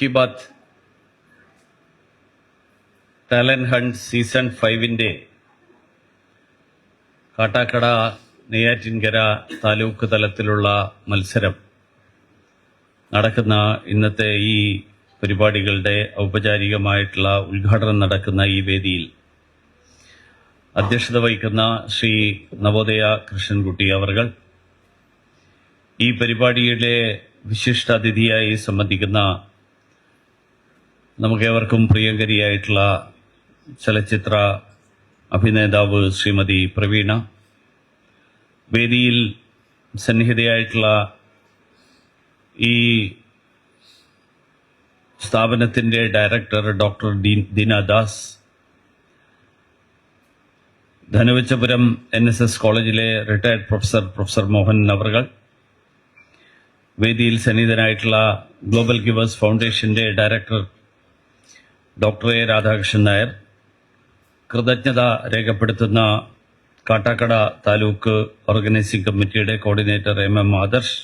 Ki Baat talent hunt season ഫൈവിന്റെ Kattakada Neyyattinkara taluk തലത്തിലുള്ള മത്സരം. നടക്കുന്ന ഇന്നത്തെ ഈ പരിപാടികളുടെ ഔപചാരികമായിട്ടുള്ള ഉദ്ഘാടനം നടക്കുന്ന ഈ വേദിയിൽ അധ്യക്ഷത വഹിക്കുന്ന ശ്രീ നവോദയ കൃഷ്ണൻകുട്ടി അവർ ഈ പരിപാടിയുടെ വിശിഷ്ടാതിഥിയായി സംബന്ധിക്കുന്ന നമുക്കേവർക്കും പ്രിയങ്കരിയായിട്ടുള്ള ചലച്ചിത്ര അഭിനേതാവ് ശ്രീമതി പ്രവീണ. വേദിയിൽ സന്നിഹിതയായിട്ടുള്ള ഈ സ്ഥാപനത്തിന്റെ director doctor Deenadas Dhanuvachapuram N S S കോളേജിലെ റിട്ടയർഡ് പ്രൊഫസർ പ്രൊഫസർ മോഹൻ നവറുകൾ. വേദിയിൽ സന്നിഹിതനായിട്ടുള്ള ഗ്ലോബൽ ഗിവേഴ്സ് ഫൗണ്ടേഷന്റെ director doctor A Radhakrishnan Nair കൃതജ്ഞത രേഖപ്പെടുത്തുന്ന കാട്ടാക്കട താലൂക്ക് ഓർഗനൈസിംഗ് കമ്മിറ്റിയുടെ coordinator M M Adarsh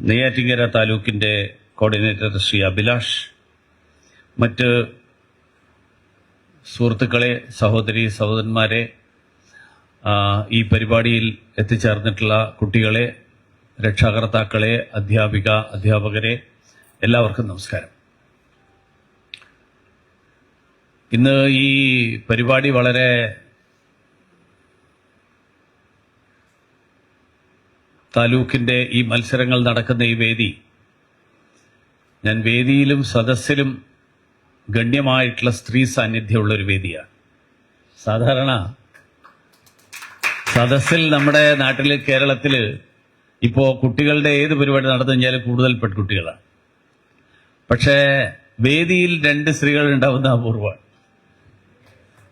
Neyyattinkara താലൂക്കിന്റെ coordinator Shri Abhilash മറ്റ് സുഹൃത്തുക്കളെ സഹോദരി സഹോദരന്മാരെ ഈ പരിപാടിയിൽ എത്തിച്ചേർന്നിട്ടുള്ള കുട്ടികളെ രക്ഷാകർത്താക്കളെ അധ്യാപിക അധ്യാപകരെ എല്ലാവർക്കും നമസ്കാരം. ഇന്ന് ഈ പരിപാടി വളരെ താലൂക്കിന്റെ ഈ മത്സരങ്ങൾ നടക്കുന്ന ഈ വേദി ഞാൻ വേദിയിലും സദസ്സിലും ഗണ്യമായിട്ടുള്ള സ്ത്രീ സാന്നിധ്യമുള്ള ഒരു വേദിയാണ്. സാധാരണ സദസ്സിൽ നമ്മുടെ നാട്ടിൽ കേരളത്തിൽ ഇപ്പോൾ കുട്ടികളുടെ ഏത് പരിപാടി നടന്നു കഴിഞ്ഞാലും കൂടുതൽ പെൺകുട്ടികളാണ്. പക്ഷേ വേദിയിൽ രണ്ട് സ്ത്രീകൾ ഉണ്ടാവുന്ന അപൂർവമാണ്.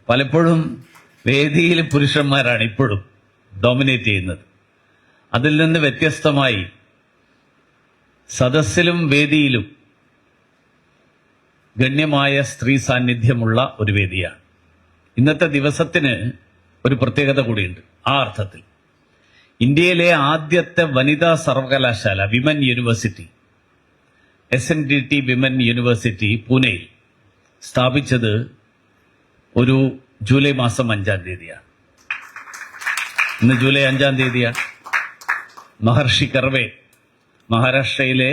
പലപ്പോഴും വേദിയിൽ പുരുഷന്മാരാണ് ഇപ്പോഴും ഡോമിനേറ്റ് ചെയ്യുന്നത്. അതിൽ നിന്ന് വ്യത്യസ്തമായി സദസ്സിലും വേദിയിലും ഗണ്യമായ സ്ത്രീ സാന്നിധ്യമുള്ള ഒരു വേദിയാണ്. ഇന്നത്തെ ദിവസത്തിന് ഒരു പ്രത്യേകത കൂടിയുണ്ട്. ആ അർത്ഥത്തിൽ ഇന്ത്യയിലെ ആദ്യത്തെ വനിതാ സർവകലാശാല women university S N D T women university പൂനെയിൽ സ്ഥാപിച്ചത് ഒരു ജൂലൈ മാസം അഞ്ചാം തീയതിയാണ് ഇന്ന് ജൂലൈ അഞ്ചാം തീയതിയാണ് മഹർഷി കർവേ മഹാരാഷ്ട്രയിലെ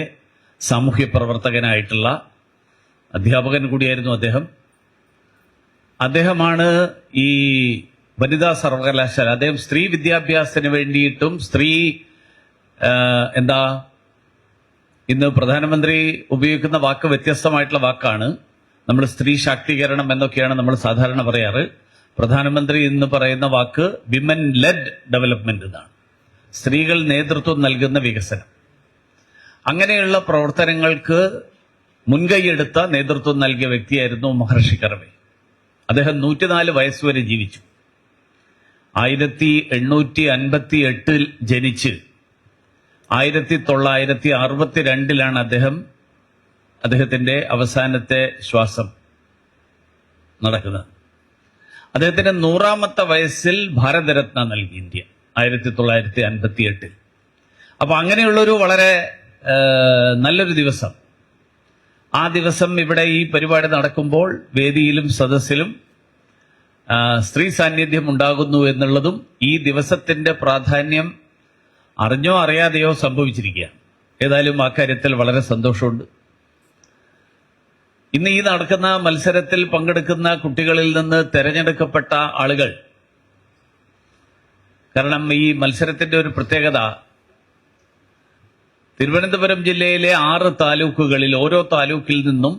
സാമൂഹ്യ പ്രവർത്തകനായിട്ടുള്ള അധ്യാപകൻ കൂടിയായിരുന്നു അദ്ദേഹം. അദ്ദേഹമാണ് ഈ വനിതാ സർവകലാശാല അദ്ദേഹം സ്ത്രീ വിദ്യാഭ്യാസത്തിന് വേണ്ടിയിട്ടും സ്ത്രീ എന്താ ഇന്ന് പ്രധാനമന്ത്രി ഉപയോഗിക്കുന്ന വാക്ക് വ്യത്യസ്തമായിട്ടുള്ള വാക്കാണ്. നമ്മൾ സ്ത്രീ ശാക്തീകരണം എന്നൊക്കെയാണ് നമ്മൾ സാധാരണ പറയാറ്. പ്രധാനമന്ത്രി എന്ന് പറയുന്ന വാക്ക് വിമൻ ലെഡ് ഡെവലപ്മെന്റ് എന്നാണ്. സ്ത്രീകൾ നേതൃത്വം നൽകുന്ന വികസനം. അങ്ങനെയുള്ള പ്രവർത്തനങ്ങൾക്ക് മുൻകൈയെടുത്ത നേതൃത്വം നൽകിയ വ്യക്തിയായിരുന്നു മഹർഷി കർവേ. അദ്ദേഹം നൂറ്റിനാല് വയസ്സുവരെ ജീവിച്ചു. ആയിരത്തി എണ്ണൂറ്റി അൻപത്തി എട്ടിൽ ജനിച്ച് ആയിരത്തി തൊള്ളായിരത്തി അറുപത്തിരണ്ടിലാണ് അദ്ദേഹം അദ്ദേഹത്തിന്റെ അവസാനത്തെ ശ്വാസം നടക്കുന്നത്. അദ്ദേഹത്തിന്റെ നൂറാമത്തെ വയസ്സിൽ ഭാരതരത്ന നൽകി ഇന്ത്യ ആയിരത്തി തൊള്ളായിരത്തി അൻപത്തി എട്ടിൽ അപ്പൊ അങ്ങനെയുള്ളൊരു വളരെ നല്ലൊരു ദിവസം. ആ ദിവസം ഇവിടെ ഈ പരിപാടി നടക്കുമ്പോൾ വേദിയിലും സദസ്സിലും സ്ത്രീ സാന്നിധ്യം ഉണ്ടാകുന്നു എന്നുള്ളതും ഈ ദിവസത്തിന്റെ പ്രാധാന്യം അറിഞ്ഞോ അറിയാതെയോ സംഭവിച്ചിരിക്കുക ഏതായാലും ആ കാര്യത്തിൽ വളരെ സന്തോഷമുണ്ട്. ഇന്ന് ഈ നടക്കുന്ന മത്സരത്തിൽ പങ്കെടുക്കുന്ന കുട്ടികളിൽ നിന്ന് തെരഞ്ഞെടുക്കപ്പെട്ട ആളുകൾ കാരണം ഈ മത്സരത്തിന്റെ ഒരു പ്രത്യേകത തിരുവനന്തപുരം ജില്ലയിലെ ആറ് താലൂക്കുകളിൽ ഓരോ താലൂക്കിൽ നിന്നും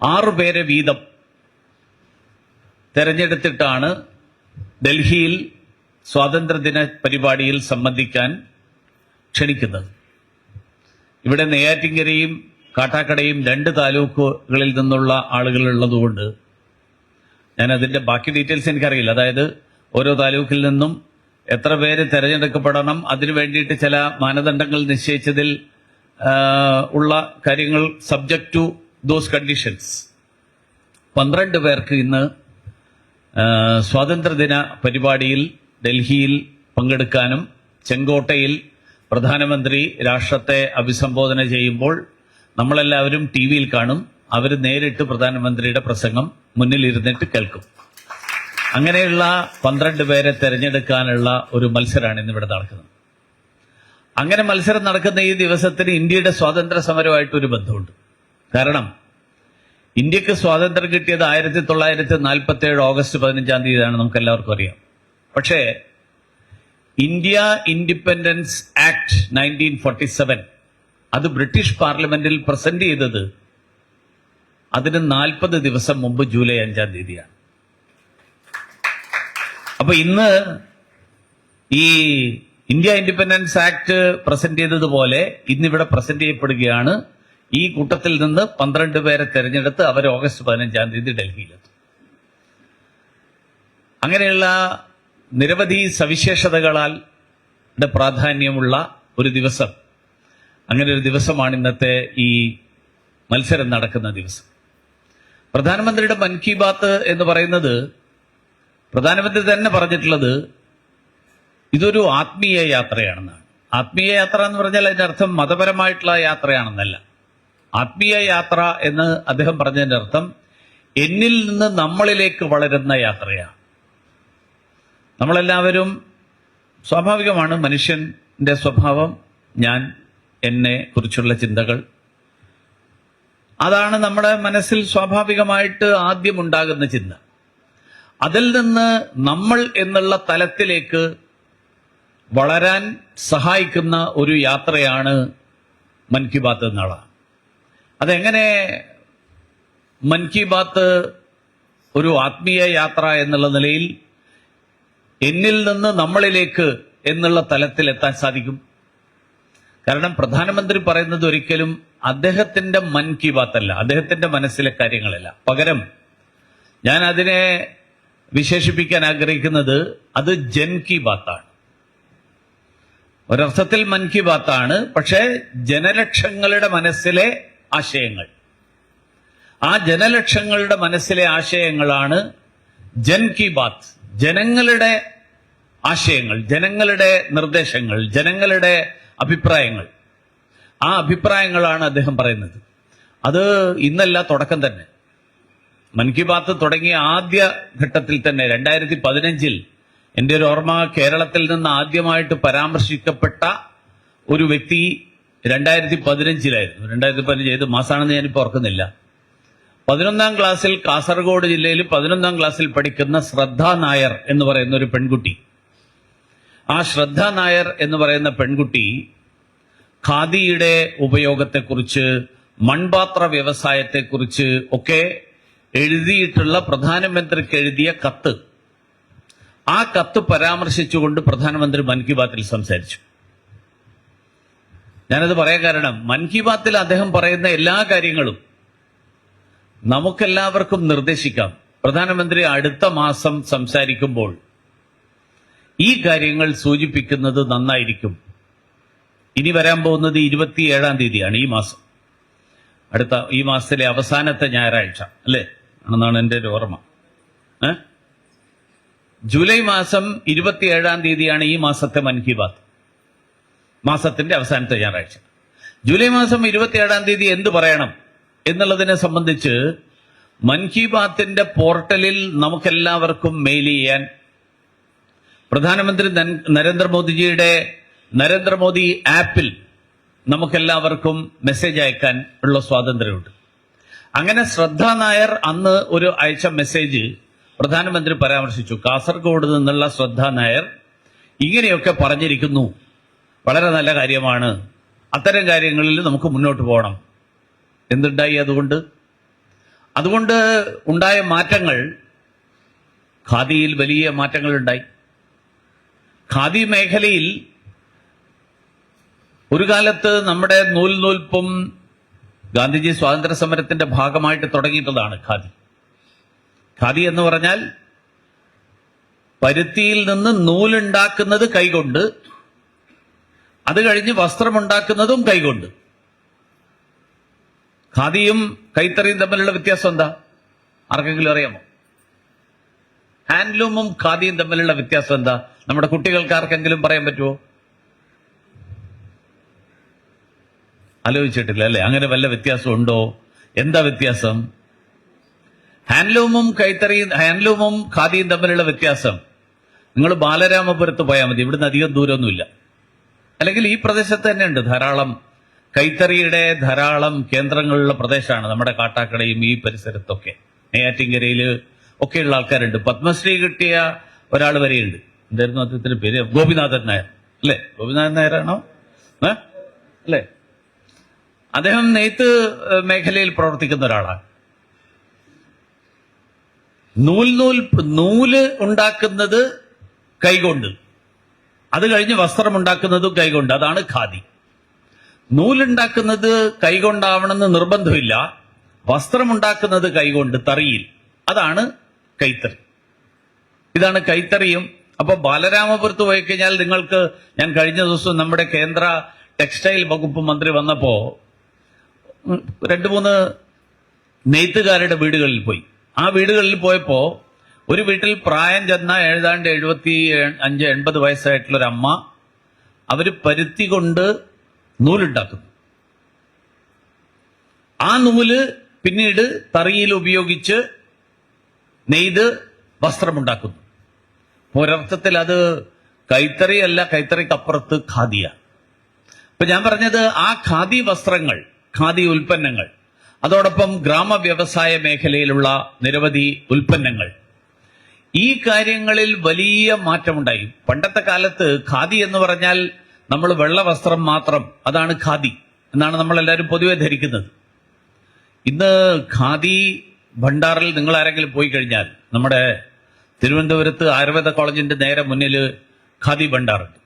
ആറു പേരെ വീതം തെരഞ്ഞെടുത്തിട്ടാണ് ഡൽഹിയിൽ സ്വാതന്ത്ര്യദിന പരിപാടിയിൽ സംബന്ധിക്കാൻ ക്ഷണിക്കുന്നത്. ഇവിടെ നെയ്യാറ്റിങ്കരയും കാട്ടാക്കടയും രണ്ട് താലൂക്കുകളിൽ നിന്നുള്ള ആളുകളുള്ളതുകൊണ്ട് ഞാൻ അതിന്റെ ബാക്കി ഡീറ്റെയിൽസ് എനിക്കറിയില്ല. അതായത് ഓരോ താലൂക്കിൽ നിന്നും എത്ര പേര് തെരഞ്ഞെടുക്കപ്പെടണം അതിനു വേണ്ടിയിട്ട് ചില മാനദണ്ഡങ്ങൾ നിശ്ചയിച്ചതിൽ ഉള്ള കാര്യങ്ങൾ സബ്ജക്ട് ടു ദോസ് കണ്ടീഷൻസ് പന്ത്രണ്ട് പേർക്ക് ഇന്ന് സ്വാതന്ത്ര്യദിന പരിപാടിയിൽ ഡൽഹിയിൽ പങ്കെടുക്കാനും ചെങ്കോട്ടയിൽ പ്രധാനമന്ത്രി രാഷ്ട്രത്തെ അഭിസംബോധന ചെയ്യുമ്പോൾ നമ്മളെല്ലാവരും ടി വിയിൽ കാണും. അവർ നേരിട്ട് പ്രധാനമന്ത്രിയുടെ പ്രസംഗം മുന്നിൽ ഇരുന്നിട്ട് കേൾക്കും. അങ്ങനെയുള്ള പന്ത്രണ്ട് പേരെ തെരഞ്ഞെടുക്കാനുള്ള ഒരു മത്സരമാണ് ഇന്നിവിടെ നടക്കുന്നത്. അങ്ങനെ മത്സരം നടക്കുന്ന ഈ ദിവസത്തിന് ഇന്ത്യയുടെ സ്വാതന്ത്ര്യ സമരമായിട്ട് ഒരു ബന്ധമുണ്ട്. കാരണം ഇന്ത്യയ്ക്ക് സ്വാതന്ത്ര്യം കിട്ടിയത് ആയിരത്തി തൊള്ളായിരത്തി നാൽപ്പത്തി ഏഴ് ഓഗസ്റ്റ് പതിനഞ്ചാം തീയതിയാണ് നമുക്ക് എല്ലാവർക്കും അറിയാം. പക്ഷേ India independence act nineteen forty seven അത് ബ്രിട്ടീഷ് പാർലമെന്റിൽ പ്രസന്റ് ചെയ്തത് അതിന് നാൽപ്പത് ദിവസം മുമ്പ് ജൂലൈ അഞ്ചാം തീയതിയാണ്. അപ്പൊ ഇന്ന് ഈ ഇന്ത്യ ഇൻഡിപെൻഡൻസ് ആക്ട് പ്രസന്റ് ചെയ്തതുപോലെ ഇന്നിവിടെ പ്രസന്റ് ചെയ്യപ്പെടുകയാണ്. ഈ കൂട്ടത്തിൽ നിന്ന് പന്ത്രണ്ട് പേരെ തെരഞ്ഞെടുത്ത് അവർ ഓഗസ്റ്റ് പതിനഞ്ചാം തീയതി ഡൽഹിയിലെത്തും. അങ്ങനെയുള്ള നിരവധി സവിശേഷതകളാൽ പ്രാധാന്യമുള്ള ഒരു ദിവസം അങ്ങനെ ഒരു ദിവസമാണ് ഇന്നത്തെ ഈ മത്സരം നടക്കുന്ന ദിവസം. പ്രധാനമന്ത്രിയുടെ മൻ കി ബാത്ത് എന്ന് പറയുന്നത് പ്രധാനമന്ത്രി തന്നെ പറഞ്ഞിട്ടുള്ളത് ഇതൊരു ആത്മീയ യാത്രയാണെന്നാണ്. ആത്മീയ യാത്ര എന്ന് പറഞ്ഞാൽ അതിന്റെ അർത്ഥം മതപരമായിട്ടുള്ള യാത്രയാണെന്നല്ല. ആത്മീയ യാത്ര എന്ന് അദ്ദേഹം പറഞ്ഞതിന്റെ അർത്ഥം എന്നിൽ നിന്ന് നമ്മളിലേക്ക് വളരുന്ന യാത്രയാണ്. നമ്മളെല്ലാവരും സ്വാഭാവികമാണ് മനുഷ്യന്റെ സ്വഭാവം. ഞാൻ എന്നെ കുറിച്ചുള്ള ചിന്തകൾ. അതാണ് നമ്മുടെ മനസ്സിൽ സ്വാഭാവികമായിട്ട് ആദ്യം ഉണ്ടാകുന്ന ചിന്ത. അതിൽ നിന്ന് നമ്മൾ എന്നുള്ള തലത്തിലേക്ക് വളരാൻ സഹായിക്കുന്ന ഒരു യാത്രയാണ് മൻ കി ബാത്ത് എന്നുള്ള അതെങ്ങനെ മൻ കി ബാത്ത് ഒരു ആത്മീയ യാത്ര എന്നുള്ള നിലയിൽ എന്നിൽ നിന്ന് നമ്മളിലേക്ക് എന്നുള്ള തലത്തിൽ എത്താൻ സാധിക്കും? കാരണം പ്രധാനമന്ത്രി പറയുന്നത് ഒരിക്കലും അദ്ദേഹത്തിന്റെ മൻ കി ബാത്ത് അല്ല അദ്ദേഹത്തിന്റെ മനസ്സിലെ കാര്യങ്ങളല്ല. പകരം ഞാൻ അതിനെ വിശേഷിപ്പിക്കാൻ ആഗ്രഹിക്കുന്നത് അത് ജൻ കി ബാത്താണ്. ഒരർത്ഥത്തിൽ മൻ കി ബാത്താണ് പക്ഷേ ജനലക്ഷങ്ങളുടെ മനസ്സിലെ ആശയങ്ങൾ. ആ ജനലക്ഷങ്ങളുടെ മനസ്സിലെ ആശയങ്ങളാണ് ജൻ കി ബാത്ത് ജനങ്ങളുടെ ആശയങ്ങൾ ജനങ്ങളുടെ നിർദ്ദേശങ്ങൾ ജനങ്ങളുടെ അഭിപ്രായങ്ങൾ. ആ അഭിപ്രായങ്ങളാണ് അദ്ദേഹം പറയുന്നത്. അത് ഇന്നല്ല തുടക്കം തന്നെ. മൻ കി ബാത്ത് തുടങ്ങിയ ആദ്യ ഘട്ടത്തിൽ തന്നെ രണ്ടായിരത്തി പതിനഞ്ചിൽ എന്റെ ഒരു ഓർമ്മ കേരളത്തിൽ നിന്ന് ആദ്യമായിട്ട് പരാമർശിക്കപ്പെട്ട ഒരു വ്യക്തി രണ്ടായിരത്തി പതിനഞ്ചിലായിരുന്നു രണ്ടായിരത്തി പതിനഞ്ച് ഏത് മാസമാണെന്ന് ഞാനിപ്പോൾ ഓർക്കുന്നില്ല. പതിനൊന്നാം ക്ലാസ്സിൽ കാസർഗോഡ് ജില്ലയിൽ പതിനൊന്നാം ക്ലാസ്സിൽ പഠിക്കുന്ന ശ്രദ്ധ നായർ എന്ന് പറയുന്ന ഒരു പെൺകുട്ടി. ആ ശ്രദ്ധ നായർ എന്ന് പറയുന്ന പെൺകുട്ടി ഖാദിയുടെ ഉപയോഗത്തെക്കുറിച്ച് മൺപാത്ര വ്യവസായത്തെക്കുറിച്ച് ഒക്കെ എഴുതിയിട്ടുള്ള പ്രധാനമന്ത്രിക്ക് എഴുതിയ കത്ത്. ആ കത്ത് പരാമർശിച്ചുകൊണ്ട് പ്രധാനമന്ത്രി മൻ കി ബാത്തിൽ സംസാരിച്ചു. ഞാനത് പറയാൻ കാരണം മൻ കി ബാത്തിൽ അദ്ദേഹം പറയുന്ന എല്ലാ കാര്യങ്ങളും നമുക്കെല്ലാവർക്കും നിർദ്ദേശിക്കാം. പ്രധാനമന്ത്രി അടുത്ത മാസം സംസാരിക്കുമ്പോൾ ഈ കാര്യങ്ങൾ സൂചിപ്പിക്കുന്നത് നന്നായിരിക്കും. ഇനി വരാൻ പോകുന്നത് ഇരുപത്തിയേഴാം തീയതിയാണ് ഈ മാസം. അടുത്ത ഈ മാസത്തിലെ അവസാനത്തെ ഞായറാഴ്ച അല്ലേ? ആണെന്നാണ് എന്റെ ഒരു ഓർമ്മ. ജൂലൈ മാസം ഇരുപത്തിയേഴാം തീയതിയാണ് ഈ മാസത്തെ മൻ കി ബാത്ത്. മാസത്തിന്റെ അവസാനത്തെ ഞായറാഴ്ച. ജൂലൈ മാസം ഇരുപത്തിയേഴാം തീയതി എന്ത് പറയണം എന്നുള്ളതിനെ സംബന്ധിച്ച് മൻ കി ബാത്തിന്റെ പോർട്ടലിൽ നമുക്കെല്ലാവർക്കും മെയിൽ ചെയ്യാൻ പ്രധാനമന്ത്രി നരേന്ദ്രമോദിജിയുടെ നരേന്ദ്രമോദി ആപ്പിൽ നമുക്കെല്ലാവർക്കും മെസ്സേജ് അയക്കാൻ ഉള്ള സ്വാതന്ത്ര്യമുണ്ട്. അങ്ങനെ ശ്രദ്ധ നായർ അന്ന് ഒരു അയച്ച മെസ്സേജ് പ്രധാനമന്ത്രി പരാമർശിച്ചു. കാസർഗോഡ് നിന്നുള്ള ശ്രദ്ധ നായർ ഇങ്ങനെയൊക്കെ പറഞ്ഞിരിക്കുന്നു. വളരെ നല്ല കാര്യമാണ്. അത്തരം കാര്യങ്ങളിൽ നമുക്ക് മുന്നോട്ട് പോകണം. എന്തുണ്ടായി അതുകൊണ്ട്? അതുകൊണ്ട് ഉണ്ടായ മാറ്റങ്ങൾ ഖാദിയിൽ വലിയ മാറ്റങ്ങൾ ഉണ്ടായി ഖാദി മേഖലയിൽ ഒരു കാലത്ത് നമ്മുടെ നൂൽ നൂൽപ്പും ഗാന്ധിജി സ്വാതന്ത്ര്യ സമരത്തിന്റെ ഭാഗമായിട്ട് തുടങ്ങിയിട്ടുള്ളതാണ് ഖാദി. ഖാദി എന്ന് പറഞ്ഞാൽ പരുത്തിയിൽ നിന്ന് നൂലുണ്ടാക്കുന്നത് കൈകൊണ്ട് അത് കഴിഞ്ഞ് വസ്ത്രമുണ്ടാക്കുന്നതും കൈകൊണ്ട്. ഖാദിയും കൈത്തറിയും തമ്മിലുള്ള വ്യത്യാസം എന്താ? ആർക്കെങ്കിലും അറിയാമോ? ഹാൻഡ്ലൂമും ഖാദിയും തമ്മിലുള്ള വ്യത്യാസം എന്താ? നമ്മുടെ കുട്ടികൾക്ക് ആർക്കെങ്കിലും പറയാൻ പറ്റുമോ ആലോചിച്ചിട്ടില്ല അല്ലെ? അങ്ങനെ വല്ല വ്യത്യാസം ഉണ്ടോ? എന്താ വ്യത്യാസം? ഹാൻഡ്ലൂമും കൈത്തറിയും ഹാൻഡ്ലൂമും ഖാദിയും തമ്മിലുള്ള വ്യത്യാസം. നിങ്ങൾ ബാലരാമപുരത്ത് പോയാൽ മതി. ഇവിടുന്ന് അധികം ദൂരമൊന്നുമില്ല. അല്ലെങ്കിൽ ഈ പ്രദേശത്ത് തന്നെ ഉണ്ട്. ധാരാളം കൈത്തറിയുടെ ധാരാളം കേന്ദ്രങ്ങളുള്ള പ്രദേശമാണ് നമ്മുടെ കാട്ടാക്കടയും ഈ പരിസരത്തൊക്കെ. നെയ്യാറ്റിൻകരയിൽ ഒക്കെയുള്ള ആൾക്കാരുണ്ട്. പത്മശ്രീ കിട്ടിയ ഒരാൾ വരെയുണ്ട്. എന്തായിരുന്നു അദ്ദേഹത്തിന്റെ പേര്? ഗോപിനാഥൻ നായർ. അല്ലേ? ഗോപിനാഥൻ നായരാണോ? അല്ലേ? അദ്ദേഹം നെയ്ത്ത് മേഖലയിൽ പ്രവർത്തിക്കുന്ന ഒരാളാണ്. നൂൽ നൂൽ നൂൽ ഉണ്ടാക്കുന്നത് കൈകൊണ്ട്. അത് കഴിഞ്ഞ് വസ്ത്രം ഉണ്ടാക്കുന്നതും കൈകൊണ്ട്. അതാണ് ഖാദി. നൂലുണ്ടാക്കുന്നത് കൈകൊണ്ടാവണമെന്ന് നിർബന്ധമില്ല. വസ്ത്രമുണ്ടാക്കുന്നത് കൈകൊണ്ട് തറിയിൽ. അതാണ് കൈത്തറി. ഇതാണ് കൈത്തറിയും. അപ്പൊ ബാലരാമപുരത്ത് പോയി കഴിഞ്ഞാൽ നിങ്ങൾക്ക് ഞാൻ കഴിഞ്ഞ ദിവസം നമ്മുടെ കേന്ദ്ര ടെക്സ്റ്റൈൽ വകുപ്പ് മന്ത്രി വന്നപ്പോ രണ്ട് മൂന്ന് നെയ്ത്തുകാരുടെ വീടുകളിൽ പോയി. ആ വീടുകളിൽ പോയപ്പോ ഒരു വീട്ടിൽ പ്രായം ചെന്ന ഏതാണ്ട് എഴുപത്തി അഞ്ച് എൺപത് വയസ്സായിട്ടുള്ള ഒരു അമ്മ അവർ പരുത്തി കൊണ്ട് നൂലുണ്ടാക്കുന്നു. ആ നൂൽ പിന്നീട് തറിയിൽ ഉപയോഗിച്ച് നെയ്ത് വസ്ത്രമുണ്ടാക്കുന്നു. ഒരർത്ഥത്തിൽ അത് കൈത്തറി അല്ല കൈത്തറിക്കപ്പുറത്ത് ഖാദിയ. ഇപ്പൊ ഞാൻ പറഞ്ഞത് ആ ഖാദി വസ്ത്രങ്ങൾ ഖാദി ഉൽപ്പന്നങ്ങൾ അതോടൊപ്പം ഗ്രാമ വ്യവസായ മേഖലയിലുള്ള നിരവധി ഉൽപ്പന്നങ്ങൾ ഈ കാര്യങ്ങളിൽ വലിയ മാറ്റമുണ്ടായി. പണ്ടത്തെ കാലത്ത് ഖാദി എന്ന് പറഞ്ഞാൽ നമ്മൾ വെള്ള വസ്ത്രം മാത്രം അതാണ് ഖാദി എന്നാണ് നമ്മൾ എല്ലാവരും പൊതുവെ ധരിക്കുന്നത്. ഇന്ന് ഖാദി ഭണ്ഡാറിൽ നിങ്ങൾ ആരെങ്കിലും പോയി കഴിഞ്ഞാൽ നമ്മുടെ തിരുവനന്തപുരത്ത് ആയുർവേദ കോളേജിന്റെ നേരെ മുന്നിൽ ഖാദി ഭണ്ഡാറുണ്ട്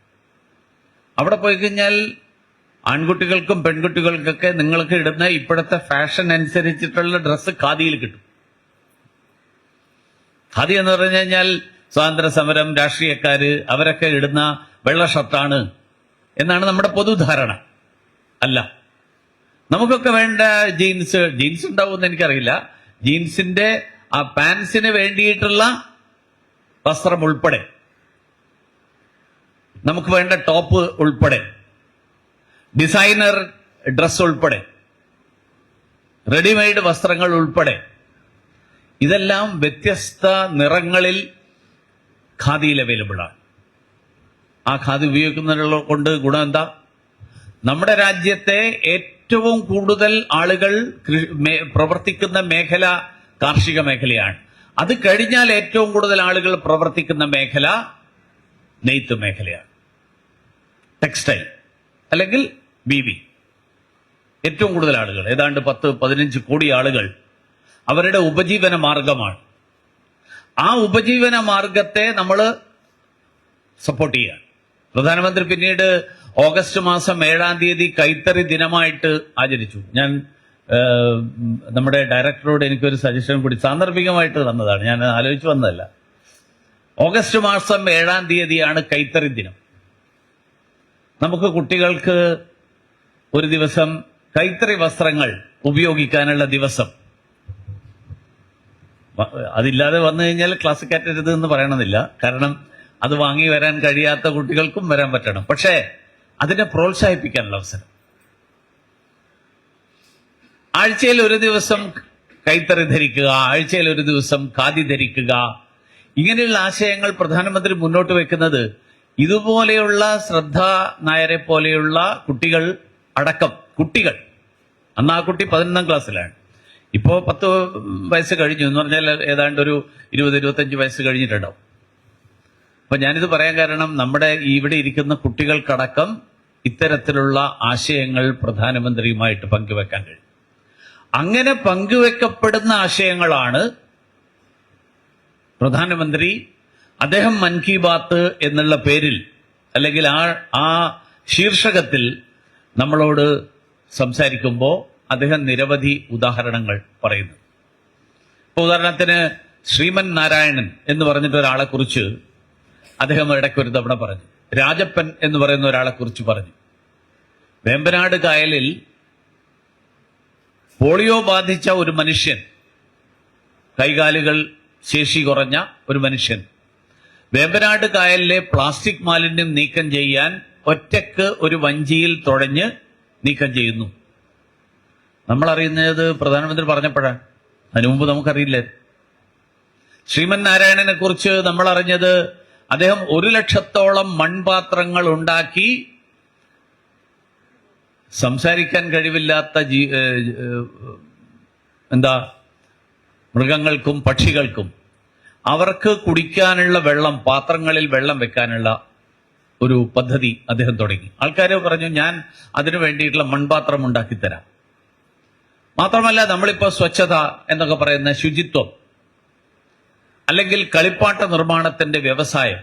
അവിടെ പോയി കഴിഞ്ഞാൽ ആൺകുട്ടികൾക്കും പെൺകുട്ടികൾക്കൊക്കെ നിങ്ങൾക്ക് ഇടുന്ന ഇപ്പോഴത്തെ ഫാഷൻ അനുസരിച്ചിട്ടുള്ള ഡ്രസ്സ് ഖാദിയിൽ കിട്ടും. ഖാദി എന്ന് പറഞ്ഞു കഴിഞ്ഞാൽ സ്വാതന്ത്ര്യ സമരം രാഷ്ട്രീയക്കാര് അവരൊക്കെ ഇടുന്ന വെള്ള ഷർട്ടാണ് എന്നാണ് നമ്മുടെ പൊതുധാരണ. അല്ല. നമുക്കൊക്കെ വേണ്ട ജീൻസ് ജീൻസ് ഉണ്ടാവുമെന്ന് എനിക്കറിയില്ല. ജീൻസിന്റെ ആ പാൻസിന് വേണ്ടിയിട്ടുള്ള വസ്ത്രം ഉൾപ്പെടെ. നമുക്ക് വേണ്ട ടോപ്പ് ഉൾപ്പെടെ. ഡിസൈനർ ഡ്രസ് ഉൾപ്പെടെ. റെഡിമെയ്ഡ് വസ്ത്രങ്ങൾ ഉൾപ്പെടെ. ഇതെല്ലാം വ്യത്യസ്ത നിറങ്ങളിൽ ഖാദിയിൽ അവൈലബിൾ ആണ്. ആ ഖാദി ഉപയോഗിക്കുന്നതിനുള്ള കൊണ്ട് ഗുണം എന്താ? നമ്മുടെ രാജ്യത്തെ ഏറ്റവും കൂടുതൽ ആളുകൾ പ്രവർത്തിക്കുന്ന മേഖല കാർഷിക മേഖലയാണ്. അത് കഴിഞ്ഞാൽ ഏറ്റവും കൂടുതൽ ആളുകൾ പ്രവർത്തിക്കുന്ന മേഖല നെയ്ത്ത് മേഖലയാണ്. ടെക്സ്റ്റൈൽ അല്ലെങ്കിൽ ബി വി. ഏറ്റവും കൂടുതൽ ആളുകൾ ഏതാണ്ട് പത്ത് പതിനഞ്ച് കോടി ആളുകൾ അവരുടെ ഉപജീവന മാർഗമാണ്. ആ ഉപജീവന മാർഗത്തെ നമ്മൾ സപ്പോർട്ട് ചെയ്യുക പ്രധാനമന്ത്രി പിന്നീട് ഓഗസ്റ്റ് മാസം ഏഴാം തീയതി കൈത്തറി ദിനമായിട്ട് ആചരിച്ചു. ഞാൻ നമ്മുടെ ഡയറക്ടറോട് എനിക്കൊരു സജഷൻ കൂടി സാന്ദർഭികമായിട്ട് തന്നതാണ്. ഞാൻ ആലോചിച്ച് വന്നതല്ല. ഓഗസ്റ്റ് മാസം ഏഴാം തീയതിയാണ് കൈത്തറി ദിനം. നമുക്ക് കുട്ടികൾക്ക് ഒരു ദിവസം കൈത്തറി വസ്ത്രങ്ങൾ ഉപയോഗിക്കാനുള്ള ദിവസം. അതില്ലാതെ വന്നു കഴിഞ്ഞാൽ ക്ലാസ് കയറ്റരുത് എന്ന് പറയണമെന്നില്ല. കാരണം അത് വാങ്ങി വരാൻ കഴിയാത്ത കുട്ടികൾക്കും വരാൻ പറ്റണം. പക്ഷേ അതിനെ പ്രോത്സാഹിപ്പിക്കാനുള്ള അവസരം. ആഴ്ചയിൽ ഒരു ദിവസം കൈത്തറി ധരിക്കുക ആഴ്ചയിൽ ഒരു ദിവസം ഖാദി ധരിക്കുക ഇങ്ങനെയുള്ള ആശയങ്ങൾ പ്രധാനമന്ത്രി മുന്നോട്ട് വെക്കുന്നത് ഇതുപോലെയുള്ള ശ്രദ്ധ നായരെ പോലെയുള്ള കുട്ടികൾ അടക്കം കുട്ടികൾ. അന്ന് ആ കുട്ടി പതിനൊന്നാം ക്ലാസ്സിലാണ്. ഇപ്പോ പത്ത് വയസ്സ് കഴിഞ്ഞു എന്ന് പറഞ്ഞാൽ ഏതാണ്ട് ഒരു ഇരുപത് ഇരുപത്തഞ്ച് വയസ്സ് കഴിഞ്ഞിട്ടുണ്ടാവും. അപ്പൊ ഞാനിത് പറയാൻ കാരണം നമ്മുടെ ഇവിടെ ഇരിക്കുന്ന കുട്ടികൾക്കടക്കം ഇത്തരത്തിലുള്ള ആശയങ്ങൾ പ്രധാനമന്ത്രിയുമായിട്ട് പങ്കുവെക്കാൻ കഴിയും. അങ്ങനെ പങ്കുവെക്കപ്പെടുന്ന ആശയങ്ങളാണ് പ്രധാനമന്ത്രി അദ്ദേഹം മൻ കി ബാത്ത് എന്നുള്ള പേരിൽ അല്ലെങ്കിൽ ആ ആ ശീർഷകത്തിൽ നമ്മളോട് സംസാരിക്കുമ്പോൾ അദ്ദേഹം നിരവധി ഉദാഹരണങ്ങൾ പറയുന്നു. ഇപ്പൊ ഉദാഹരണത്തിന് ശ്രീമൻ നാരായണൻ എന്ന് പറഞ്ഞിട്ട് ഒരാളെ കുറിച്ച് അദ്ദേഹം ഇടയ്ക്ക് ഒരു തവണ പറഞ്ഞു. രാജപ്പൻ എന്ന് പറയുന്ന ഒരാളെ കുറിച്ച് പറഞ്ഞു. വേമ്പനാട് കായലിൽ പോളിയോ ബാധിച്ച ഒരു മനുഷ്യൻ കൈകാലുകൾ ശേഷി കുറഞ്ഞ ഒരു മനുഷ്യൻ വേമ്പനാട് കായലിലെ പ്ലാസ്റ്റിക് മാലിന്യം നീക്കം ചെയ്യാൻ ഒറ്റയ്ക്ക് ഒരു വഞ്ചിയിൽ തുഴഞ്ഞ് നീക്കം ചെയ്യുന്നു. നമ്മൾ അറിയുന്നത് പ്രധാനമന്ത്രി പറഞ്ഞപ്പോഴാണ് അതിനു മുമ്പ് നമുക്കറിയില്ല? ശ്രീമൻ നാരായണനെ കുറിച്ച് നമ്മൾ അറിഞ്ഞത് അദ്ദേഹം ഒരു ലക്ഷത്തോളം മൺപാത്രങ്ങൾ ഉണ്ടാക്കി സംസാരിക്കാൻ കഴിവില്ലാത്ത ജീ എന്താ മൃഗങ്ങൾക്കും പക്ഷികൾക്കും അവർക്ക് കുടിക്കാനുള്ള വെള്ളം പാത്രങ്ങളിൽ വെള്ളം വെക്കാനുള്ള ഒരു പദ്ധതി അദ്ദേഹം തുടങ്ങി. ആൾക്കാർ പറഞ്ഞു ഞാൻ അതിനു വേണ്ടിയിട്ടുള്ള മൺപാത്രം ഉണ്ടാക്കി തരാം മാത്രമല്ല നമ്മളിപ്പോ സ്വച്ഛത എന്നൊക്കെ പറയുന്ന ശുചിത്വം അല്ലെങ്കിൽ കളിപ്പാട്ട നിർമ്മാണത്തിന്റെ വ്യവസായം.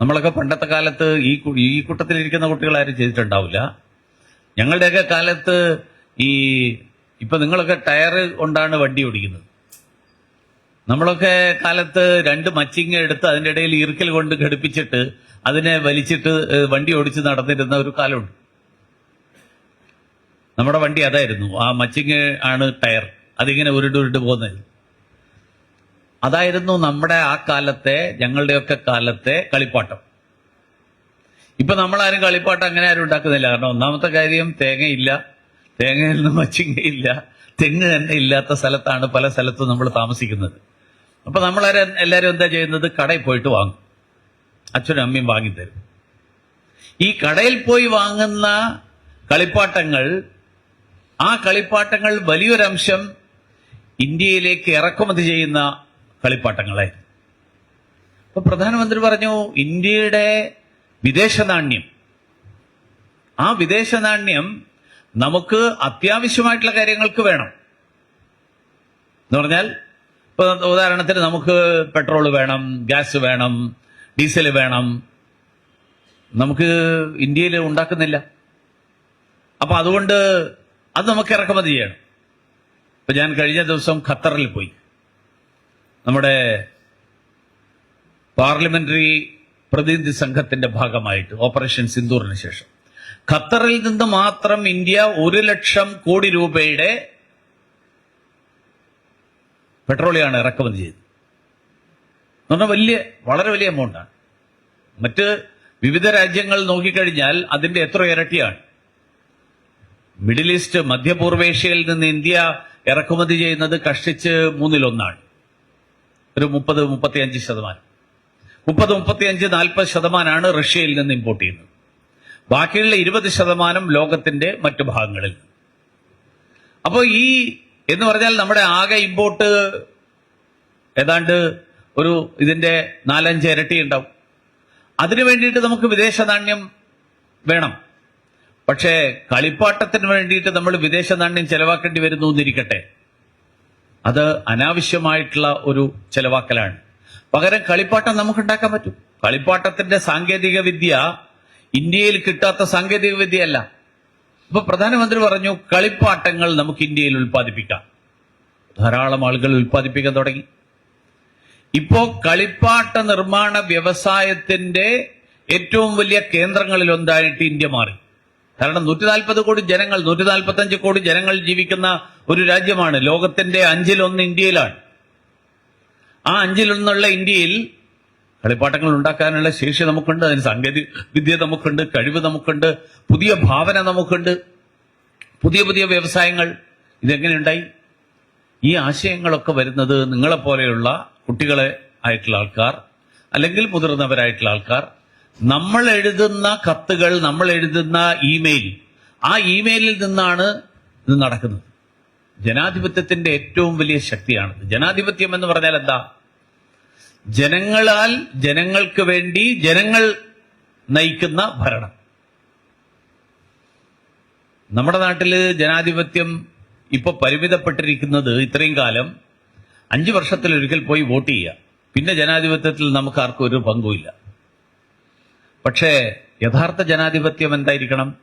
നമ്മളൊക്കെ പണ്ടത്തെ കാലത്ത് ഈ ഈ കൂട്ടത്തിലിരിക്കുന്ന കുട്ടികളാരും ചെയ്തിട്ടുണ്ടാവില്ല. ഞങ്ങളുടെയൊക്കെ കാലത്ത് ഈ ഇപ്പൊ നിങ്ങളൊക്കെ ടയർ കൊണ്ടാണ് വണ്ടി ഓടിക്കുന്നത്. നമ്മളൊക്കെ കാലത്ത് രണ്ട് മച്ചിങ്ങ എടുത്ത് അതിന്റെ ഇടയിൽ ഈർക്കൽ കൊണ്ട് ഘടിപ്പിച്ചിട്ട് അതിനെ വലിച്ചിട്ട് വണ്ടി ഓടിച്ച് നടന്നിരുന്ന ഒരു കാലമുണ്ട്. നമ്മുടെ വണ്ടി അതായിരുന്നു. ആ മച്ചിങ് ആണ് ടയർ. അതിങ്ങനെ ഉരുണ്ട് ഉരുണ്ട് പോകുന്നത്. അതായിരുന്നു നമ്മുടെ ആ കാലത്തെ ഞങ്ങളുടെയൊക്കെ കാലത്തെ കളിപ്പാട്ടം. ഇപ്പൊ നമ്മളാരും കളിപ്പാട്ടം അങ്ങനെ ആരും ഉണ്ടാക്കുന്നില്ല. കാരണം ഒന്നാമത്തെ കാര്യം തേങ്ങയില്ല തേങ്ങയിൽ നിന്ന് മച്ചിങ്ങയില്ല തെങ്ങ് തന്നെ ഇല്ലാത്ത സ്ഥലത്താണ് പല സ്ഥലത്തും നമ്മൾ താമസിക്കുന്നത്. അപ്പൊ നമ്മളാരെ എല്ലാവരും എന്താ ചെയ്യുന്നത്? കടയിൽ പോയിട്ട് വാങ്ങും. അച്ഛനും അമ്മയും വാങ്ങിത്തരും ഈ കടയിൽ പോയി വാങ്ങുന്ന കളിപ്പാട്ടങ്ങൾ ആ കളിപ്പാട്ടങ്ങൾ വലിയൊരംശം ഇന്ത്യയിലേക്ക് ഇറക്കുമതി ചെയ്യുന്ന കളിപ്പാട്ടങ്ങളായിരുന്നു അപ്പൊ പ്രധാനമന്ത്രി പറഞ്ഞു ഇന്ത്യയുടെ വിദേശ നാണ്യം ആ വിദേശ നാണ്യം നമുക്ക് അത്യാവശ്യമായിട്ടുള്ള കാര്യങ്ങൾക്ക് വേണം. എന്ന് പറഞ്ഞാൽ ഇപ്പൊ ഉദാഹരണത്തിന് നമുക്ക് പെട്രോൾ വേണം ഗ്യാസ് വേണം ഡീസൽ വേണം. നമുക്ക് ഇന്ത്യയിൽ ഉണ്ടാക്കുന്നില്ല. അപ്പൊ അതുകൊണ്ട് അത് നമുക്ക് ഇറക്കുമതി ചെയ്യണം. ഇപ്പൊ ഞാൻ കഴിഞ്ഞ ദിവസം ഖത്തറിൽ പോയി. നമ്മുടെ പാർലമെന്ററി പ്രതിനിധി സംഘത്തിന്റെ ഭാഗമായിട്ട് ഓപ്പറേഷൻ സിന്ദൂറിന് ശേഷം. ഖത്തറിൽ നിന്ന് മാത്രം ഇന്ത്യ ഒരു ലക്ഷം കോടി രൂപയുടെ പെട്രോളിയാണ് ഇറക്കുമതി ചെയ്തത്. എന്ന് പറഞ്ഞാൽ വലിയ വളരെ വലിയ എമൗണ്ടാണ്. മറ്റ് വിവിധ രാജ്യങ്ങൾ നോക്കിക്കഴിഞ്ഞാൽ അതിന്റെ എത്ര ഇരട്ടിയാണ്. മിഡിൽ ഈസ്റ്റ് മധ്യപൂർവേഷ്യയിൽ നിന്ന് ഇന്ത്യ ഇറക്കുമതി ചെയ്യുന്നത് കഷ്ടിച്ച് മൂന്നിലൊന്നാണ്. ഒരു മുപ്പത് മുപ്പത്തിയഞ്ച് ശതമാനം. മുപ്പത് മുപ്പത്തിയഞ്ച് നാൽപ്പത് ശതമാനമാണ് റഷ്യയിൽ നിന്ന് ഇമ്പോർട്ട് ചെയ്യുന്നത്. ബാക്കിയുള്ള ഇരുപത് ശതമാനം ലോകത്തിന്റെ മറ്റു ഭാഗങ്ങളിൽ. അപ്പോൾ ഈ എന്ന് പറഞ്ഞാൽ നമ്മുടെ ആകെ ഇമ്പോർട്ട് ഏതാണ്ട് ഒരു ഇതിന്റെ നാലഞ്ച് ഇരട്ടി ഉണ്ടാവും. അതിനു വേണ്ടിയിട്ട് നമുക്ക് വിദേശ നാണ്യം വേണം. പക്ഷേ കളിപ്പാട്ടത്തിന് വേണ്ടിയിട്ട് നമ്മൾ വിദേശ നാണ്യം ചെലവാക്കേണ്ടി വരുന്നു എന്നിരിക്കട്ടെ. അത് അനാവശ്യമായിട്ടുള്ള ഒരു ചെലവാക്കലാണ്. പകരം കളിപ്പാട്ടം നമുക്ക് ഉണ്ടാക്കാൻ പറ്റും. കളിപ്പാട്ടത്തിന്റെ സാങ്കേതിക വിദ്യ ഇന്ത്യയിൽ കിട്ടാത്ത സാങ്കേതിക വിദ്യയല്ല ഇപ്പൊ പ്രധാനമന്ത്രി പറഞ്ഞു കളിപ്പാട്ടങ്ങൾ നമുക്ക് ഇന്ത്യയിൽ ഉൽപ്പാദിപ്പിക്കാം. ധാരാളം ആളുകൾ ഉൽപ്പാദിപ്പിക്കാൻ തുടങ്ങി. ഇപ്പോ കളിപ്പാട്ട നിർമ്മാണ വ്യവസായത്തിന്റെ ഏറ്റവും വലിയ കേന്ദ്രങ്ങളിൽ ഒന്നായിട്ട് ഇന്ത്യ മാറി. കാരണം നൂറ്റി നാൽപ്പത് കോടി ജനങ്ങൾ നൂറ്റി നാൽപ്പത്തി അഞ്ച് കോടി ജനങ്ങൾ ജീവിക്കുന്ന ഒരു രാജ്യമാണ്. ലോകത്തിന്റെ അഞ്ചിലൊന്ന് ഇന്ത്യയിലാണ്. ആ അഞ്ചിലൊന്നുള്ള ഇന്ത്യയിൽ കളിപ്പാട്ടങ്ങൾ ഉണ്ടാക്കാനുള്ള ശേഷി നമുക്കുണ്ട് അതിന് സാങ്കേതിക വിദ്യ നമുക്കുണ്ട് കഴിവ് നമുക്കുണ്ട് പുതിയ ഭാവന നമുക്കുണ്ട് പുതിയ പുതിയ വ്യവസായങ്ങൾ. ഇതെങ്ങനെയുണ്ടായി? ഈ ആശയങ്ങളൊക്കെ വരുന്നത് നിങ്ങളെപ്പോലെയുള്ള കുട്ടികളെ ആയിട്ടുള്ള ആൾക്കാർ അല്ലെങ്കിൽ മുതിർന്നവരായിട്ടുള്ള ആൾക്കാർ നമ്മൾ എഴുതുന്ന കത്തുകൾ നമ്മൾ എഴുതുന്ന ഇമെയിൽ ആ ഇമെയിലിൽ നിന്നാണ് ഇത് നടക്കുന്നത്. ജനാധിപത്യത്തിന്റെ ഏറ്റവും വലിയ ശക്തിയാണ് ജനാധിപത്യം എന്ന് പറഞ്ഞാൽ എന്താ? ജനങ്ങളാൽ ജനങ്ങൾക്ക് വേണ്ടി ജനങ്ങൾ നയിക്കുന്ന ഭരണം. നമ്മുടെ നാട്ടിൽ ജനാധിപത്യം ഇപ്പൊ പരിമിതപ്പെട്ടിരിക്കുന്നത് ഇത്രയും കാലം അഞ്ചു വർഷത്തിലൊരിക്കൽ പോയി വോട്ട് ചെയ്യുക. പിന്നെ ജനാധിപത്യത്തിൽ നമുക്ക് ആർക്കും ഒരു പങ്കുമില്ല പക്ഷേ യഥാർത്ഥ ജനാധിപത്യം എന്തായിരിക്കണം?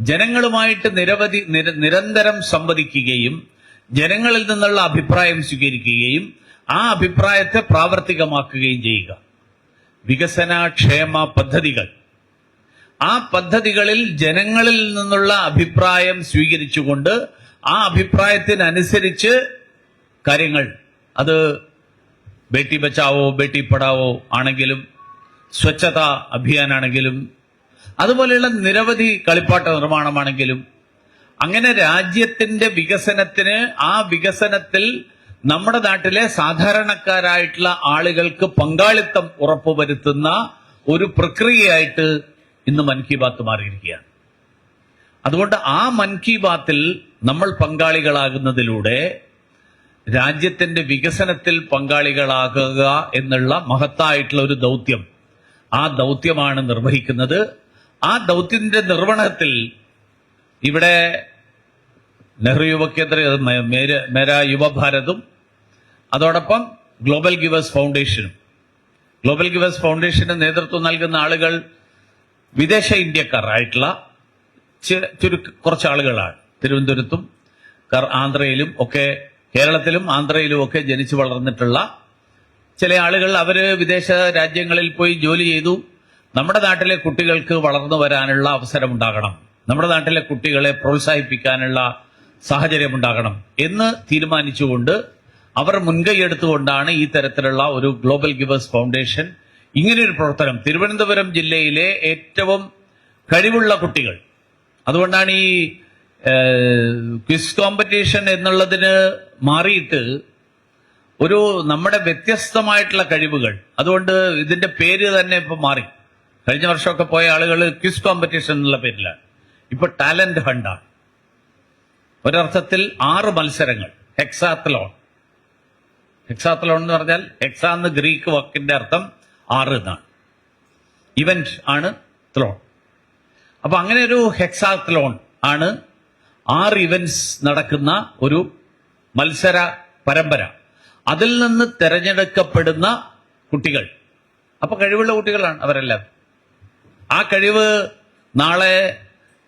ജനങ്ങളുമായിട്ട് നിരവധി നിരന്തരം സംവദിക്കുകയും ജനങ്ങളിൽ നിന്നുള്ള അഭിപ്രായം സ്വീകരിക്കുകയും ആ അഭിപ്രായത്തെ പ്രാവർത്തികമാക്കുകയും ചെയ്യുക. വികസന ക്ഷേമ പദ്ധതികൾ. ആ പദ്ധതികളിൽ ജനങ്ങളിൽ നിന്നുള്ള അഭിപ്രായം സ്വീകരിച്ചുകൊണ്ട് ആ അഭിപ്രായത്തിനനുസരിച്ച് കാര്യങ്ങൾ. അത് ബേട്ടി ബച്ചാവോ ബേട്ടി പഠാവോ ആണെങ്കിലും സ്വച്ഛത അഭിയാനാണെങ്കിലും അതുപോലെയുള്ള നിരവധി കളിപ്പാട്ട നിർമ്മാണമാണെങ്കിലും അങ്ങനെ രാജ്യത്തിന്റെ വികസനത്തിന് ആ വികസനത്തിൽ നമ്മുടെ നാട്ടിലെ സാധാരണക്കാരായിട്ടുള്ള ആളുകൾക്ക് പങ്കാളിത്തം ഉറപ്പുവരുത്തുന്ന ഒരു പ്രക്രിയയായിട്ട് ഇന്ന് മൻ കി ബാത്ത് മാറിയിരിക്കുകയാണ്. അതുകൊണ്ട് ആ മൻ കി ബാത്തിൽ നമ്മൾ പങ്കാളികളാകുന്നതിലൂടെ രാജ്യത്തിന്റെ വികസനത്തിൽ പങ്കാളികളാകുക എന്നുള്ള മഹത്തായിട്ടുള്ള ഒരു ദൗത്യം ആ ദൗത്യമാണ് നിർവഹിക്കുന്നത്. ആ ദൗത്യത്തിന്റെ നിർവഹണത്തിൽ ഇവിടെ നെഹ്റു യുവ കേന്ദ്ര മേര- യുവഭാരതും അതോടൊപ്പം ഗ്ലോബൽ ഗിവേഴ്സ് ഫൗണ്ടേഷനും. ഗ്ലോബൽ ഗിവേഴ്സ് ഫൗണ്ടേഷന് നേതൃത്വം നൽകുന്ന ആളുകൾ വിദേശ ഇന്ത്യക്കാർ ആയിട്ടുള്ള ചി- കുറച്ച് ആളുകളാണ് തിരുവനന്തപുരത്തും ആന്ധ്രയിലും ഒക്കെ കേരളത്തിലും ആന്ധ്രയിലും ഒക്കെ ജനിച്ചു വളർന്നിട്ടുള്ള ചില ആളുകൾ അവർ വിദേശ രാജ്യങ്ങളിൽ പോയി ജോലി ചെയ്തു. നമ്മുടെ നാട്ടിലെ കുട്ടികൾക്ക് വളർന്നു വരാനുള്ള അവസരം ഉണ്ടാകണം നമ്മുടെ നാട്ടിലെ കുട്ടികളെ പ്രോത്സാഹിപ്പിക്കാനുള്ള സാഹചര്യം ഉണ്ടാകണം എന്ന് തീരുമാനിച്ചുകൊണ്ട് അവർ മുൻകൈ എടുത്തുകൊണ്ടാണ് ഈ തരത്തിലുള്ള ഒരു ഗ്ലോബൽ ഗിവേഴ്സ് ഫൗണ്ടേഷൻ ഇങ്ങനെയൊരു പ്രവർത്തനം. തിരുവനന്തപുരം ജില്ലയിലെ ഏറ്റവും കഴിവുള്ള കുട്ടികൾ. അതുകൊണ്ടാണ് ഈ ക്വിസ് കോമ്പറ്റീഷൻ എന്നുള്ളതിന് മാറിയിട്ട് ഒരു നമ്മുടെ വ്യത്യസ്തമായിട്ടുള്ള കഴിവുകൾ. അതുകൊണ്ട് ഇതിന്റെ പേര് തന്നെ ഇപ്പൊ മാറി. കഴിഞ്ഞ വർഷമൊക്കെ പോയ ആളുകൾ ക്വിസ് കോമ്പറ്റീഷൻ എന്നുള്ള പേരിലാണ്. ഇപ്പൊ ടാലന്റ് ഹണ്ടാണ് ഒരർത്ഥത്തിൽ ആറ് മത്സരങ്ങൾ. ഹെക്സാത്തലോൺ ഹെക്സാത്തലോൺ എന്ന് പറഞ്ഞാൽ ഹെക്സാ എന്ന് ഗ്രീക്ക് വാക്കിന്റെ അർത്ഥം ആറ് എന്നാണ്. ഇവന്റ് ആണ് ത്ലോൺ. അപ്പൊ അങ്ങനെ ഒരു ഹെക്സാത്ലോൺ ആണ് ആറ് ഇവന്റ്സ് നടക്കുന്ന ഒരു മത്സര പരമ്പര. അതിൽ നിന്ന് തെരഞ്ഞെടുക്കപ്പെടുന്ന കുട്ടികൾ. അപ്പൊ കഴിവുള്ള കുട്ടികളാണ് അവരെല്ലാം. ആ കഴിവ് നാളെ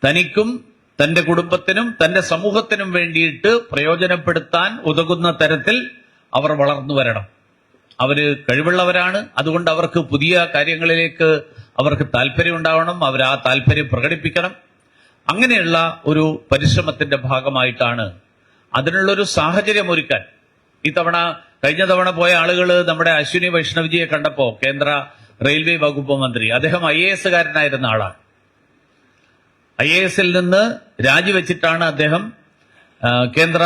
തനിക്കും തന്റെ കുടുംബത്തിനും തന്റെ സമൂഹത്തിനും വേണ്ടിയിട്ട് പ്രയോജനപ്പെടുത്താൻ ഉതകുന്ന തരത്തിൽ അവർ വളർന്നു വരണം. അവർ കഴിവുള്ളവരാണ്. അതുകൊണ്ട് അവർക്ക് പുതിയ കാര്യങ്ങളിലേക്ക് അവർക്ക് താല്പര്യം ഉണ്ടാവണം അവർ ആ താല്പര്യം പ്രകടിപ്പിക്കണം. അങ്ങനെയുള്ള ഒരു പരിശ്രമത്തിന്റെ ഭാഗമായിട്ടാണ് അതിനുള്ളൊരു സാഹചര്യം ഒരുക്കാൻ ഇത്തവണ കഴിഞ്ഞ തവണ പോയ ആളുകൾ നമ്മുടെ അശ്വിനി വൈഷ്ണവ്ജിയെ കണ്ടപ്പോ കേന്ദ്ര റെയിൽവേ വകുപ്പ് മന്ത്രി അദ്ദേഹം ഐ എ എസുകാരനായിരുന്ന ആളാണ്. ഐ എ എസിൽ നിന്ന് രാജിവെച്ചിട്ടാണ് അദ്ദേഹം കേന്ദ്ര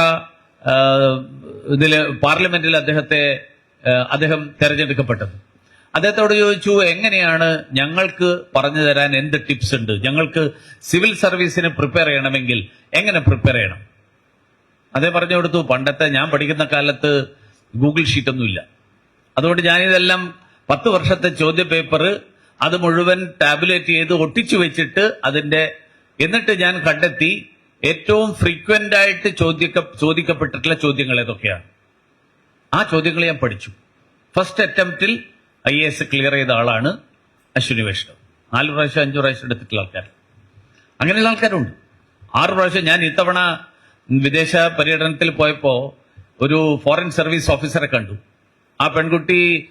ഇതിൽ പാർലമെന്റിൽ അദ്ദേഹത്തെ അദ്ദേഹം തെരഞ്ഞെടുക്കപ്പെട്ടത്. അദ്ദേഹത്തോട് ചോദിച്ചു എങ്ങനെയാണ് ഞങ്ങൾക്ക് പറഞ്ഞു തരാൻ എന്ത് ടിപ്സ് ഉണ്ട്? ഞങ്ങൾക്ക് സിവിൽ സർവീസിന് പ്രിപ്പയർ ചെയ്യണമെങ്കിൽ എങ്ങനെ പ്രിപ്പയർ ചെയ്യണം? അദ്ദേഹം പറഞ്ഞു കൊടുത്തു. പണ്ടത്തെ ഞാൻ പഠിക്കുന്ന കാലത്ത് ഗൂഗിൾ ഷീറ്റ് ഒന്നുമില്ല അതുകൊണ്ട് ഞാനിതെല്ലാം പത്ത് വർഷത്തെ ചോദ്യ പേപ്പർ അത് മുഴുവൻ ടാബുലേറ്റ് ചെയ്ത് ഒട്ടിച്ചു വെച്ചിട്ട് അതിന്റെ എന്നിട്ട് ഞാൻ കണ്ടെത്തി ഏറ്റവും ഫ്രീക്വന്റ് ആയിട്ട് ചോദിക്ക ചോദിക്കപ്പെട്ടിട്ടുള്ള ചോദ്യങ്ങൾ ഏതൊക്കെയാണ് ആ ചോദ്യങ്ങൾ ഞാൻ പഠിച്ചു. ഫസ്റ്റ് അറ്റംപ്റ്റിൽ ഐ എ എസ് ക്ലിയർ ചെയ്ത ആളാണ് അശ്വിനി വൈഷ്ണവ്. നാല് പ്രാവശ്യം അഞ്ചു പ്രാവശ്യം എടുത്തിട്ടുള്ള ആൾക്കാർ അങ്ങനെയുള്ള ആൾക്കാരുണ്ട്. ആറ് പ്രാവശ്യം ഞാൻ ഇത്തവണ വിദേശ പര്യടനത്തിൽ പോയപ്പോൾ ഒരു ഫോറിൻ സർവീസ് ഓഫീസറെ കണ്ടു. ആ പെൺകുട്ടി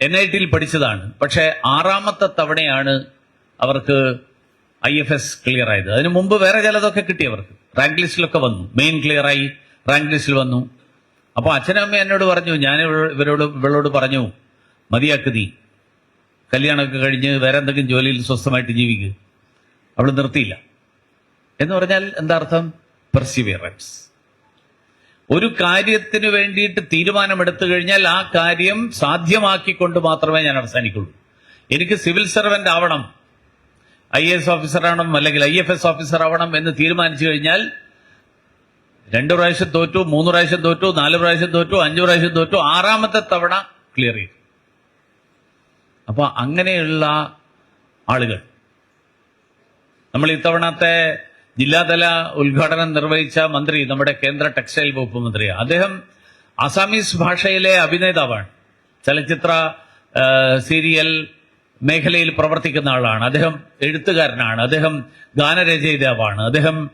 എൻ ഐ ടിയിൽ പഠിച്ചതാണ്. പക്ഷേ ആറാമത്തെ തവണയാണ് അവർക്ക് ഐ എഫ് എസ് ക്ലിയർ ആയത്. അതിനു മുമ്പ് വേറെ ചിലതൊക്കെ കിട്ടി അവർക്ക്. റാങ്ക് ലിസ്റ്റിലൊക്കെ വന്നു. മെയിൻ ക്ലിയർ ആയി റാങ്ക് ലിസ്റ്റിൽ വന്നു. അപ്പോൾ അച്ഛനും അമ്മ എന്നോട് പറഞ്ഞു ഞാൻ ഇവ- ഇവരോട് ഇവളോട് പറഞ്ഞു മതിയാക്ക് നീ. കല്യാണമൊക്കെ കഴിഞ്ഞ് വേറെ എന്തെങ്കിലും ജോലിയിൽ സ്വസ്ഥമായിട്ട് ജീവിക്കുക അവൾ നിർത്തിയില്ല. എന്ന് പറഞ്ഞാൽ എന്താ അർത്ഥം? പെർസിവിയറൻസ് ഒരു കാര്യത്തിന് വേണ്ടിയിട്ട് തീരുമാനമെടുത്തു കഴിഞ്ഞാൽ ആ കാര്യം സാധ്യമാക്കിക്കൊണ്ട് മാത്രമേ ഞാൻ അവസാനിക്കുള്ളൂ. എനിക്ക് സിവിൽ സർവന്റ് ആവണം. ഐ എസ് ഓഫീസർ ആവണം അല്ലെങ്കിൽ ഐ എഫ് എസ് ഓഫീസർ ആവണം എന്ന് തീരുമാനിച്ചു കഴിഞ്ഞാൽ രണ്ടു പ്രാവശ്യം തോറ്റു മൂന്ന് പ്രാവശ്യം തോറ്റു നാല് പ്രാവശ്യം തോറ്റു അഞ്ചു പ്രാവശ്യം തോറ്റു ആറാമത്തെ തവണ ക്ലിയർ ചെയ്തു. അപ്പൊ അങ്ങനെയുള്ള ആളുകൾ. നമ്മൾ ഇത്തവണത്തെ ജില്ലാതല ഉദ്ഘാടനം നിർവഹിച്ച മന്ത്രി നമ്മുടെ കേന്ദ്ര ടെക്സ്റ്റൈൽ വകുപ്പ് മന്ത്രിയാണ് അദ്ദേഹം അസാമീസ് ഭാഷയിലെ അഭിനേതാവാണ്. ചലച്ചിത്ര സീരിയൽ മേഖലയിൽ പ്രവർത്തിക്കുന്ന ആളാണ്. അദ്ദേഹം എഴുത്തുകാരനാണ്. അദ്ദേഹം ഗാനരചയിതാവാണ്. അദ്ദേഹം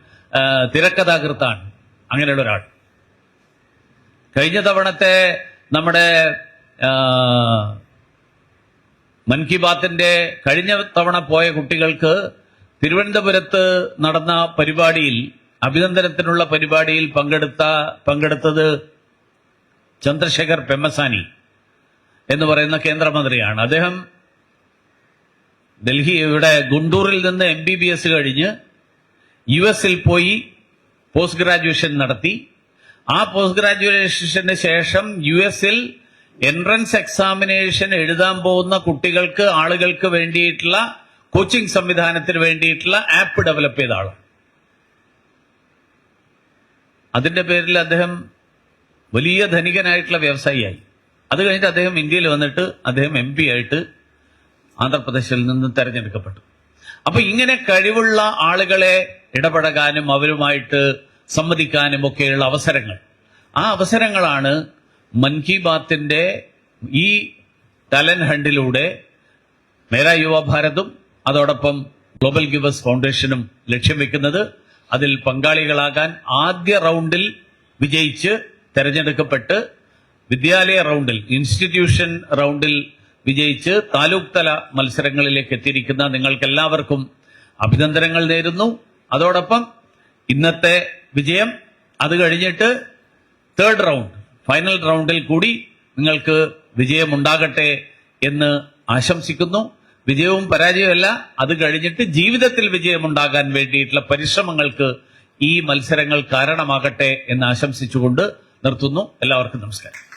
തിരക്കഥാകൃത്താണ്. അങ്ങനെയുള്ള ഒരാൾ. കഴിഞ്ഞ തവണത്തെ നമ്മുടെ മൻ കി ബാത്തിന്റെ കഴിഞ്ഞ തവണ പോയ കുട്ടികൾക്ക് തിരുവനന്തപുരത്ത് നടന്ന പരിപാടിയിൽ അഭിനന്ദനത്തിനുള്ള പരിപാടിയിൽ പങ്കെടുത്ത പങ്കെടുത്തത് ചന്ദ്രശേഖർ പെമ്മസാനി എന്ന് പറയുന്ന കേന്ദ്രമന്ത്രിയാണ്. അദ്ദേഹം ഡൽഹി ഇവിടെ ഗുണ്ടൂറിൽ നിന്ന് എം ബി ബി എസ് കഴിഞ്ഞ് യു എസിൽ പോയി പോസ്റ്റ് ഗ്രാജുവേഷൻ നടത്തി. ആ പോസ്റ്റ് ഗ്രാജുവേഷന് ശേഷം യു എസിൽ എൻട്രൻസ് എക്സാമിനേഷൻ എഴുതാൻ പോകുന്ന കുട്ടികൾക്ക് ആളുകൾക്ക് വേണ്ടിയിട്ടുള്ള കോച്ചിങ് സംവിധാനത്തിന് വേണ്ടിയിട്ടുള്ള ആപ്പ് ഡെവലപ്പ് ചെയ്ത ആളാണ് അതിന്റെ പേരിൽ അദ്ദേഹം വലിയ ധനികനായിട്ടുള്ള വ്യവസായിയായി. അത് കഴിഞ്ഞിട്ട് അദ്ദേഹം ഇന്ത്യയിൽ വന്നിട്ട് അദ്ദേഹം എം പി ആയിട്ട് ആന്ധ്രാപ്രദേശിൽ നിന്ന് തെരഞ്ഞെടുക്കപ്പെട്ടു. അപ്പൊ ഇങ്ങനെ കഴിവുള്ള ആളുകളെ ഇടപഴകാനും അവരുമായിട്ട് സംവദിക്കാനും ഒക്കെയുള്ള അവസരങ്ങൾ. ആ അവസരങ്ങളാണ് മൻ കി ബാത്തിന്റെ ഈ ടാലന്റ് ഹണ്ടിലൂടെ മേരാ യുവ ഭാരതും അതോടൊപ്പം ഗ്ലോബൽ ഗിവേഴ്സ് ഫൗണ്ടേഷനും ലക്ഷ്യം വെക്കുന്നത് അതിൽ പങ്കാളികളാകാൻ ആദ്യ റൗണ്ടിൽ വിജയിച്ച് തെരഞ്ഞെടുക്കപ്പെട്ട് വിദ്യാലയ റൗണ്ടിൽ ഇൻസ്റ്റിറ്റ്യൂഷൻ റൗണ്ടിൽ വിജയിച്ച് താലൂക്ക് തല മത്സരങ്ങളിലേക്ക് എത്തിയിരിക്കുന്ന നിങ്ങൾക്കെല്ലാവർക്കും അഭിനന്ദനങ്ങൾ നേരുന്നു. അതോടൊപ്പം ഇന്നത്തെ വിജയം അത് കഴിഞ്ഞിട്ട് തേർഡ് റൗണ്ട് ഫൈനൽ റൗണ്ടിൽ കൂടി നിങ്ങൾക്ക് വിജയമുണ്ടാകട്ടെ എന്ന് ആശംസിക്കുന്നു. വിജയവും പരാജയമല്ല അത് കഴിഞ്ഞിട്ട് ജീവിതത്തിൽ വിജയമുണ്ടാകാൻ വേണ്ടിയിട്ടുള്ള പരിശ്രമങ്ങൾക്ക് ഈ മത്സരങ്ങൾ കാരണമാകട്ടെ എന്ന് ആശംസിച്ചുകൊണ്ട് നിർത്തുന്നു. എല്ലാവർക്കും നമസ്കാരം.